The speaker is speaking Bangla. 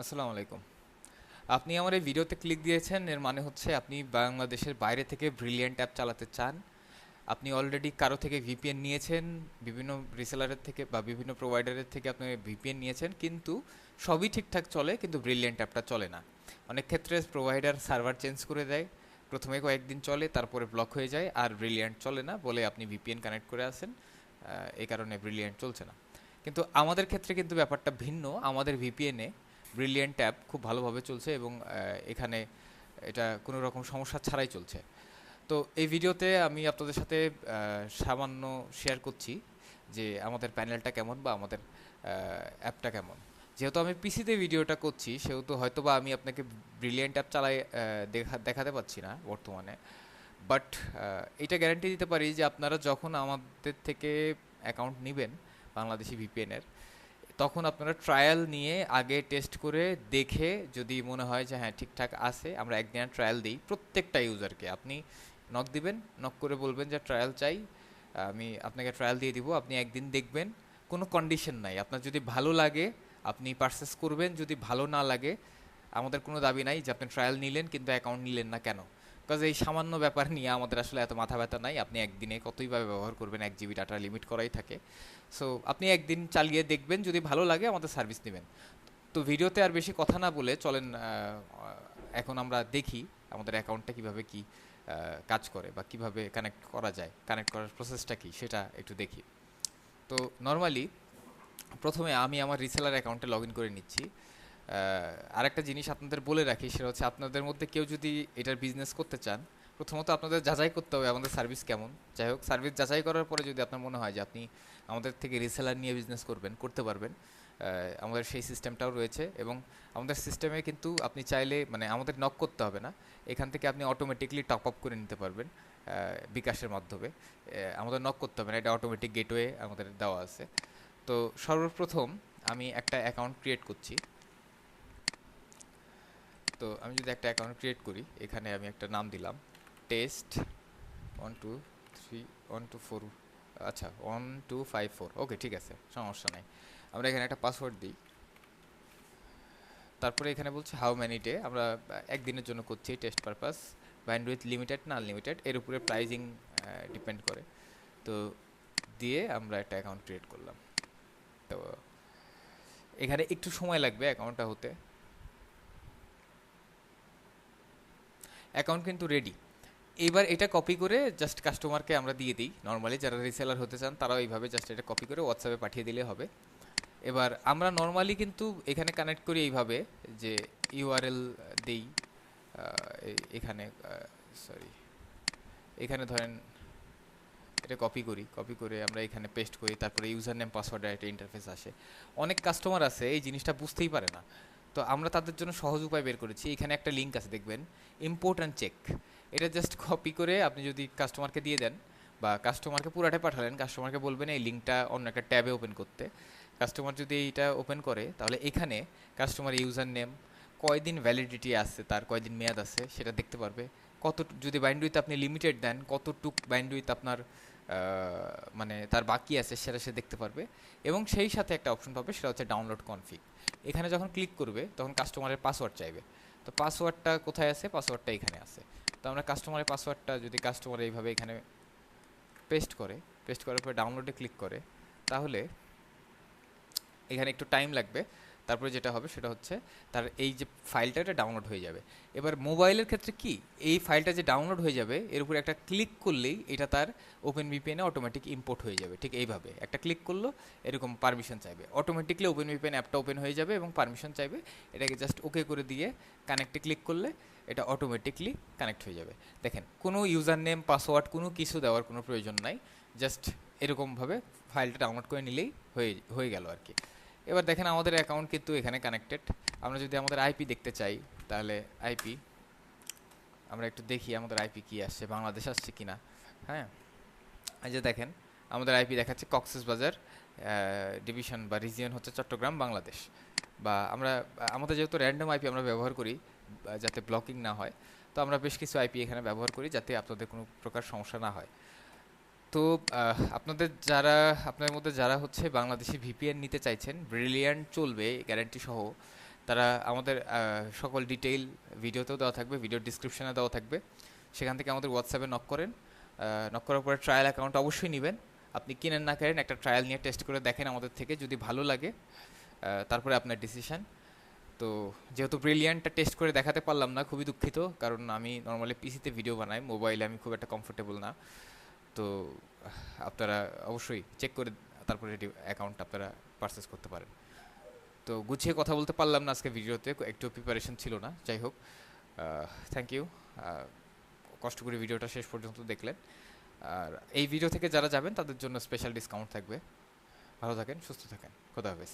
আসসালামু আলাইকুম। আপনি আমার এই ভিডিওতে ক্লিক দিয়েছেন, এর মানে হচ্ছে আপনি বাংলাদেশের বাইরে থেকে ব্রিলিয়েন্ট অ্যাপ চালাতে চান। আপনি অলরেডি কারও থেকে ভিপিএন নিয়েছেন, বিভিন্ন রিসেলারের থেকে বা বিভিন্ন প্রোভাইডারের থেকে আপনি ভিপিএন নিয়েছেন, কিন্তু সবই ঠিকঠাক চলে, কিন্তু ব্রিলিয়েন্ট অ্যাপটা চলে না। অনেক ক্ষেত্রে প্রোভাইডার সার্ভার চেঞ্জ করে দেয়, প্রথমে কয়েকদিন চলে, তারপরে ব্লক হয়ে যায়, আর ব্রিলিয়েন্ট চলে না বলে আপনি ভিপিএন কানেক্ট করে আসেন এই কারণে ব্রিলিয়েন্ট চলছে না। কিন্তু আমাদের ক্ষেত্রে কিন্তু ব্যাপারটা ভিন্ন, আমাদের ভিপিএনে ব্রিলিয়েন্ট অ্যাপ খুব ভালোভাবে চলছে এবং এখানে এটা কোনো রকম সমস্যা ছাড়াই চলছে। তো এই ভিডিওতে আমি আপনাদের সাথে সামান্য শেয়ার করছি যে আমাদের প্যানেলটা কেমন বা আমাদের অ্যাপটা কেমন। যেহেতু আমি পিসিতে ভিডিওটা করছি, সেহেতু হয়তো বা আমি আপনাকে ব্রিলিয়েন্ট অ্যাপ চালাই দেখা, দেখাতে পাচ্ছি না বর্তমানে। বাট এটা গ্যারান্টি দিতে পারি যে আপনারা যখন আমাদের থেকে অ্যাকাউন্ট নেবেন, বাংলাদেশি ভিপিএনের তখন আপনারা ট্রায়াল নিয়ে আগে টেস্ট করে দেখে যদি মনে হয় যে হ্যাঁ ঠিকঠাক আছে, আমরা একদিনের ট্রায়াল দিই। প্রত্যেকটা ইউজারকে আপনি নক দিবেন নক করে বলবেন যে ট্রায়াল চাই, আমি আপনাকে ট্রায়াল দিয়ে দিব, আপনি একদিন দেখবেন। কোনো কন্ডিশন নাই। আপনার যদি ভালো লাগে, আপনি পারচেস করবেন। যদি ভালো না লাগে, আমাদের কোনো দাবি নাই যে আপনি ট্রায়াল নিলেন কিন্তু অ্যাকাউন্ট নিলেন না কেন। বিকজ এই সামান্য ব্যাপার নিয়ে আমাদের আসলে এত মাথা ব্যথা নাই। আপনি একদিনে কতইভাবে ব্যবহার করবেন, এক জিবি ডাটা লিমিট করাই থাকে। সো আপনি একদিন চালিয়ে দেখবেন, যদি ভালো লাগে আমাদের সার্ভিস নেবেন। তো ভিডিওতে আর বেশি কথা না বলে চলেন এখন আমরা দেখি আমাদের অ্যাকাউন্টটা কীভাবে কি কাজ করে বা কীভাবে কানেক্ট করা যায় কানেক্ট করার প্রসেসটা কি সেটা একটু দেখি। তো নর্মালি প্রথমে আমি আমার রিসেলার অ্যাকাউন্টে লগ ইন করে নিচ্ছি। আরেকটা জিনিস আপনাদের বলে রাখি, সেটা হচ্ছে আপনাদের মধ্যে কেউ যদি এটার বিজনেস করতে চান, প্রথমত আপনাদের যাচাই করতে হবে আমাদের সার্ভিস কেমন। যাই হোক সার্ভিস যাচাই করার পরে যদি আপনার মনে হয় যে আপনি আমাদের থেকে রিসেলার নিয়ে বিজনেস করবেন, করতে পারবেন আমাদের সেই সিস্টেমটাও রয়েছে এবং আমাদের সিস্টেমে কিন্তু আপনি চাইলে মানে আমাদের নক করতে হবে না। এখান থেকে আপনি অটোমেটিকলি টপ আপ করে নিতে পারবেন বিকাশের মাধ্যমে। আমাদের নক করতে হবে না, এটা অটোমেটিক গেটওয়ে আমাদের দেওয়া আছে। তো সর্বপ্রথম আমি একটা অ্যাকাউন্ট ক্রিয়েট করছি। তো আমি যদি একটা অ্যাকাউন্ট ক্রিয়েট করি, এখানে আমি একটা নাম দিলাম test one two three one two four আচ্ছা one two five four okay ঠিক আছে, সমস্যা নাই। আমরা এখানে একটা পাসওয়ার্ড দিই। তারপরে এখানে বলছে হাউ ম্যানি ডে আমরা একদিনের জন্য করছি টেস্ট পারপাস ব্যান্ডউইথ লিমিটেড না আনলিমিটেড এর উপরে প্রাইজিং ডিপেন্ড করে। তো দিয়ে আমরা একটা অ্যাকাউন্ট ক্রিয়েট করলাম। তো এখানে একটু সময় লাগবে অ্যাকাউন্টটা হতে। অ্যাকাউন্ট কিন্তু রেডি এবার এটা কপি করে জাস্ট কাস্টমারকে আমরা দিয়ে দিই। নর্মালি যারা রিসেলার হতে চান, তারাও এইভাবে জাস্ট এটা কপি করে হোয়াটসঅ্যাপে পাঠিয়ে দিলে হবে। এবার আমরা নর্মালি কিন্তু এখানে কানেক্ট করি এইভাবে যে ইউআরএল দেই। এখানে সরি এখানে ধরেন এটা কপি করি। কপি করে আমরা এখানে পেস্ট করি, তারপরে ইউজার নেম পাসওয়ার্ডের একটা ইন্টারফেস আসে। অনেক কাস্টমার আছে, এই জিনিসটা বুঝতেই পারে না। তো আমরা তাদের জন্য সহজ উপায় বের করেছি। এখানে একটা লিঙ্ক আছে, দেখবেন। ইম্পোর্ট অ্যান্ড চেক এটা জাস্ট কপি করে আপনি যদি কাস্টমারকে দিয়ে দেন বা কাস্টমারকে পুরাটাই পাঠালেন কাস্টমারকে বলবেন এই লিঙ্কটা অন্য একটা ট্যাবে ওপেন করতে। কাস্টমার যদি এইটা ওপেন করে, তাহলে এখানে কাস্টমার ইউজার নেম কয়দিন ভ্যালিডিটি আছে, তার কয়দিন মেয়াদ আছে, সেটা দেখতে পারবে। কত, যদি বাইন্ডউইথ আপনি লিমিটেড দেন, কতটুক বাইন্ডউইথ আপনার মানে তার বাকি আছে, সেটা সে দেখতে পারবে। এবং সেই সাথে একটা অপশন পাবে, সেটা হচ্ছে ডাউনলোড কনফিগ এখানে যখন ক্লিক করবে, তখন কাস্টমারের পাসওয়ার্ড চাইবে। তো পাসওয়ার্ডটা কোথায় আছে? পাসওয়ার্ডটা এখানে আছে। তো আমরা কাস্টমারের পাসওয়ার্ডটা যদি কাস্টমার এইভাবে এখানে পেস্ট করে পেস্ট করার পরে ডাউনলোডে ক্লিক করে, তাহলে এখানে একটু টাইম লাগবে। তারপরে যেটা হবে সেটা হচ্ছে তার এই যে ফাইলটা এটা ডাউনলোড হয়ে যাবে। এবার মোবাইলের ক্ষেত্রে কি? এই ফাইলটা যে ডাউনলোড হয়ে যাবে, এর উপরে একটা ক্লিক করলেই এটা তার ওপেন ভিপিএনে অটোমেটিক ইম্পোর্ট হয়ে যাবে, ঠিক এইভাবে। একটা ক্লিক করল, এরকম পারমিশন চাইবে। অটোমেটিকলি ওপেন ভিপিএন অ্যাপটা ওপেন হয়ে যাবে এবং পারমিশন চাইবে। এটাকে জাস্ট ওকে করে দিয়ে কানেক্টে ক্লিক করলে এটা অটোমেটিকলি কানেক্ট হয়ে যাবে। দেখেন, কোনো ইউজার নেম পাসওয়ার্ড কোনো কিছু দেওয়ার কোনো প্রয়োজন নাই। জাস্ট এরকমভাবে ফাইলটা ডাউনলোড করে নিলেই হয়ে হয়ে গেল আর কি। এবার দেখেন আমাদের অ্যাকাউন্ট কিন্তু এখানে কানেক্টেড আমরা যদি আমাদের আইপি দেখতে চাই, তাহলে আইপি আমরা একটু দেখি আমাদের আইপি কি আসছে, বাংলাদেশ আসছে কিনা। হ্যাঁ? এই যে দেখেন, আমাদের আইপি দেখাচ্ছে কক্সেস বাজার ডিভিশন বা রিজিয়ন হচ্ছে চট্টগ্রাম, বাংলাদেশ। বা আমরা, আমাদের যেহেতু র্যান্ডম আইপি আমরা ব্যবহার করি যাতে ব্লকিং না হয়, তো আমরা বেশ কিছু আইপি এখানে ব্যবহার করি, যাতে আপনাদের কোনো প্রকার সমস্যা না হয়। তো আপনাদের যারা, আপনাদের মধ্যে যারা হচ্ছে বাংলাদেশি ভিপিএন নিতে চাইছেন, ব্রিলিয়ান্ট চলবে গ্যারান্টি সহ, তারা আমাদের সকল ডিটেইল ভিডিওতেও দেওয়া থাকবে ভিডিও ডিসক্রিপশনে দেওয়া থাকবে। সেখান থেকে আমাদের হোয়াটসঅ্যাপে নক করেন। নক করার পরে ট্রায়াল অ্যাকাউন্ট অবশ্যই নেবেন। আপনি কিনেন না করেন একটা ট্রায়াল নিয়ে টেস্ট করে দেখেন আমাদের থেকে, যদি ভালো লাগে তারপরে আপনার ডিসিশন তো, যেহেতু ব্রিলিয়ান্টটা টেস্ট করে দেখাতে পারলাম না, খুবই দুঃখিত, কারণ আমি নর্মালি পিসিতে ভিডিও বানাই মোবাইলে আমি খুব একটা কমফোর্টেবল না। তো, আপনারা অবশ্যই চেক করে তারপরে এটি অ্যাকাউন্ট আপনারা পারচেস করতে পারেন। তো গুছিয়ে কথা বলতে পারলাম না আজকে ভিডিওতে, একটু প্রিপারেশন ছিল না, যাই হোক। থ্যাংক ইউ কষ্ট করে ভিডিওটা শেষ পর্যন্ত দেখলেন। আর এই ভিডিও থেকে যারা যাবেন, তাদের জন্য স্পেশাল ডিসকাউন্ট থাকবে। ভালো থাকেন, সুস্থ থাকেন। খোদা হাফেজ।